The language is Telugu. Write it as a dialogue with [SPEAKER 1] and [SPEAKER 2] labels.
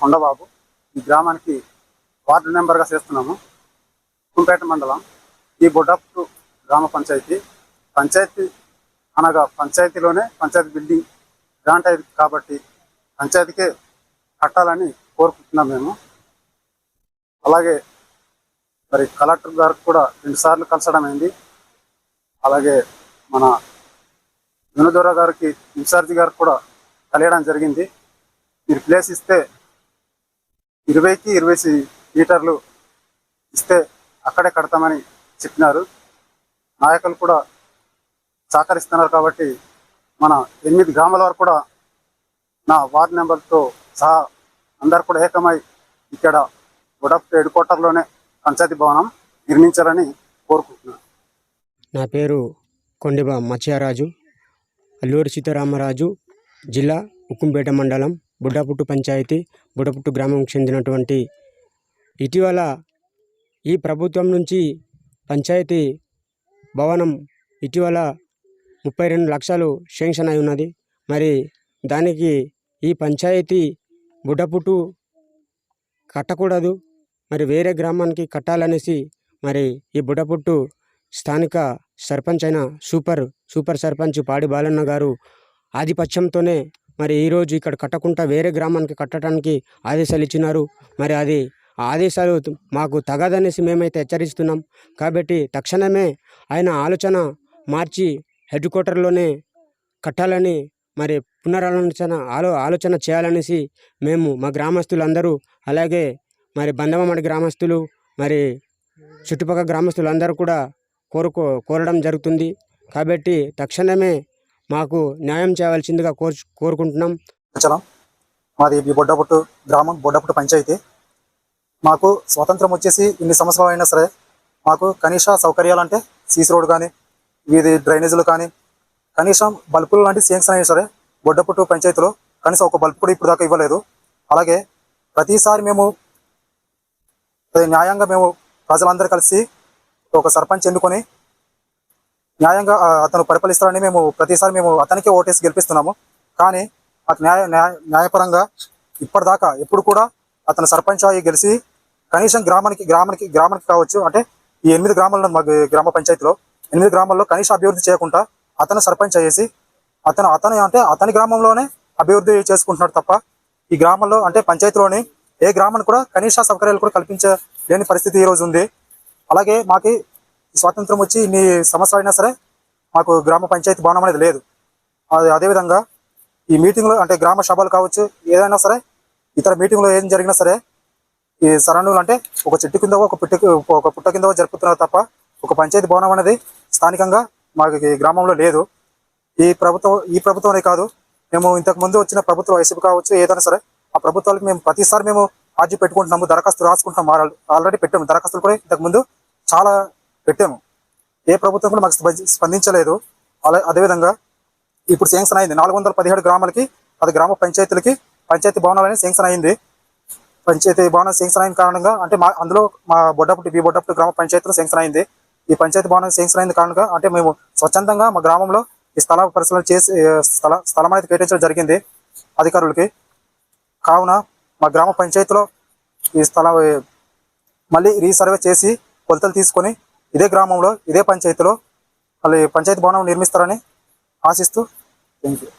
[SPEAKER 1] కొండబాబు ఈ గ్రామానికి వార్డు మెంబర్గా చేస్తున్నాము. కుంపేట మండలం ఈ బొడ్డపు గ్రామ పంచాయతీ. పంచాయతీ అనగా పంచాయతీలోనే పంచాయతీ బిల్డింగ్ గ్రాంట్ అయింది కాబట్టి పంచాయతీకే కట్టాలని కోరుకుంటున్నాం మేము. అలాగే మరి కలెక్టర్ గారికి కూడా రెండుసార్లు కలసడం అయింది. అలాగే మన వినోదోర గారికి ఇన్ఛార్జి గారికి కూడా కలియడం జరిగింది. మీరు ప్లేస్ ఇస్తే ఇరవైకి ఇరవై మీటర్లు ఇస్తే అక్కడే కడతామని చెప్పినారు. నాయకులు కూడా సహకరిస్తున్నారు కాబట్టి మన ఎనిమిది గ్రామాల వరకు కూడా నా వార్డు నెంబర్తో సహా అందరు కూడా ఏకమై ఇక్కడ గుడప్ హెడ్ క్వార్టర్లోనే పంచాయతీ భవనం నిర్మించాలని కోరుకుంటున్నాను.
[SPEAKER 2] నా పేరు కొండిబ మత్స్యరాజు. అల్లూరి సీతారామరాజు జిల్లా ఉక్కుంపేట మండలం బుడ్డపుట్టు పంచాయతీ బుడ్డపుట్టు గ్రామంకి చెందినటువంటి ఇటీవల ఈ ప్రభుత్వం నుంచి పంచాయతీ భవనం ఇటీవల ముప్పై రెండు లక్షలు శాంక్షన్ అయి ఉన్నది. మరి దానికి ఈ పంచాయతీ బుడ్డపుట్టు కట్టకూడదు. మరి వేరే గ్రామానికి కట్టాలనేసి మరి ఈ బుడ్డపుట్టు స్థానిక సర్పంచ్ అయిన సూపర్ సూపర్ సర్పంచ్ పాడి బాలన్న గారు ఆధిపత్యంతోనే మరి ఈరోజు ఇక్కడ కట్టకుండా వేరే గ్రామానికి కట్టడానికి ఆదేశాలు ఇచ్చినారు. మరి అది ఆ ఆదేశాలు మాకు తగదనేసి మేమైతే హెచ్చరిస్తున్నాం. కాబట్టి తక్షణమే ఆయన ఆలోచన మార్చి హెడ్ క్వార్టర్లోనే కట్టాలని మరి పునరాలోచన ఆలో ఆలోచన చేయాలనేసి మేము మా గ్రామస్తులందరూ అలాగే మరి బంధమమడి గ్రామస్తులు మరి చుట్టుపక్కల గ్రామస్తులందరూ కూడా కోరుకో కోరడం జరుగుతుంది. కాబట్టి తక్షణమే మాకు న్యాయం చేయవలసిందిగా కోరు కోరుకుంటున్నాం.
[SPEAKER 3] మాది ఈ బొడ్డపుట్టు గ్రామం బొడ్డపుట్టు పంచాయతీ. మాకు స్వాతంత్రం వచ్చేసి ఇన్ని సంవత్సరాలు అయినా సరే మాకు కనీస సౌకర్యాలు అంటే సీసీ రోడ్ కానీ వీధి డ్రైనేజీలు కానీ కనీసం బల్బులు లాంటి శాంక్షన్ అయినా సరే బొడ్డపుట్టు పంచాయతీలో కనీసం ఒక బల్బు కూడా ఇప్పుడు దాకా ఇవ్వలేదు. అలాగే ప్రతిసారి మేము న్యాయంగా మేము ప్రజలందరూ కలిసి ఒక సర్పంచ్ ఎన్నుకొని న్యాయంగా అతను పరిపాలిస్తారని మేము ప్రతిసారి మేము అతనికే ఓటేసి గెలిపిస్తున్నాము. కానీ మాకు న్యాయ న్యాయ న్యాయపరంగా ఇప్పటిదాకా ఎప్పుడు కూడా అతను సర్పంచ్ అయ్యి గెలిచి కనీసం గ్రామానికి గ్రామానికి గ్రామానికి కావచ్చు అంటే ఈ ఎనిమిది గ్రామాల్లో మా గ్రామ పంచాయతీలో ఎనిమిది గ్రామాల్లో కనీస అభివృద్ధి చేయకుండా అతను సర్పంచ్ అయ్యేసి అతను అతను అంటే అతని గ్రామంలోనే అభివృద్ధి చేసుకుంటున్నాడు తప్ప ఈ గ్రామంలో అంటే పంచాయతీలోని ఏ గ్రామానికి కూడా కనీస సౌకర్యాలు కూడా కల్పించలేని పరిస్థితి ఈ రోజు ఉంది. అలాగే మాకి స్వాతంత్రం వచ్చి ఇన్ని సంవత్సరాలు అయినా సరే మాకు గ్రామ పంచాయతీ భవనం అనేది లేదు. అది అదేవిధంగా ఈ మీటింగ్లో అంటే గ్రామ సభలు కావచ్చు ఏదైనా సరే ఇతర మీటింగ్లో ఏం జరిగినా సరే ఈ సరౌండింగ్లు అంటే ఒక చెట్టు కింద ఒక పుట్ట ఒక పుట్ట కింద జరుపుతున్నారు తప్ప ఒక పంచాయతీ భవనం అనేది స్థానికంగా మాకు గ్రామంలో లేదు. ఈ ప్రభుత్వం ఈ ప్రభుత్వమే కాదు మేము ఇంతకు ముందు వచ్చిన ప్రభుత్వ వైసీపీ కావచ్చు ఏదైనా సరే ఆ ప్రభుత్వాలకు మేము ప్రతిసారి మేము ఆర్జీ పెట్టుకుంటున్నాము దరఖాస్తు రాసుకుంటున్నాము ఆల్రెడీ పెట్టాము. దరఖాస్తులు కూడా ఇంతకు ముందు చాలా పెట్టాము. ఏ ప్రభుత్వం కూడా మాకు స్పంది- స్పందించలేదు. అలా అదేవిధంగా ఇప్పుడు శాంక్షన్ అయింది. నాలుగు వందల పదిహేడు గ్రామాలకి అది గ్రామ పంచాయతీలకి పంచాయతీ భవనాలని శాంక్షన్ అయింది. పంచాయతీ భవనం శాంక్షన్ అయిన కారణంగా అంటే మా అందులో మా బొడ్డపుట్టి బి బొడ్డపుట్టి గ్రామ పంచాయతీలో శాంక్షన్ అయింది. ఈ పంచాయతీ భవనం శాంక్షన్ అయిన కారణంగా అంటే మేము స్వచ్ఛందంగా మా గ్రామంలో ఈ స్థల పరిశీలన చేసి స్థల స్థలం అనేది కేటాయించడం జరిగింది అధికారులకి. కావున మా గ్రామ పంచాయతీలో ఈ స్థలం మళ్ళీ రీసర్వే చేసి కొలతలు తీసుకొని ఇదే గ్రామంలో ఇదే పంచాయతీలో మళ్ళీ పంచాయతీ భవనం నిర్మిస్తారని ఆశిస్తూ థ్యాంక్ యూ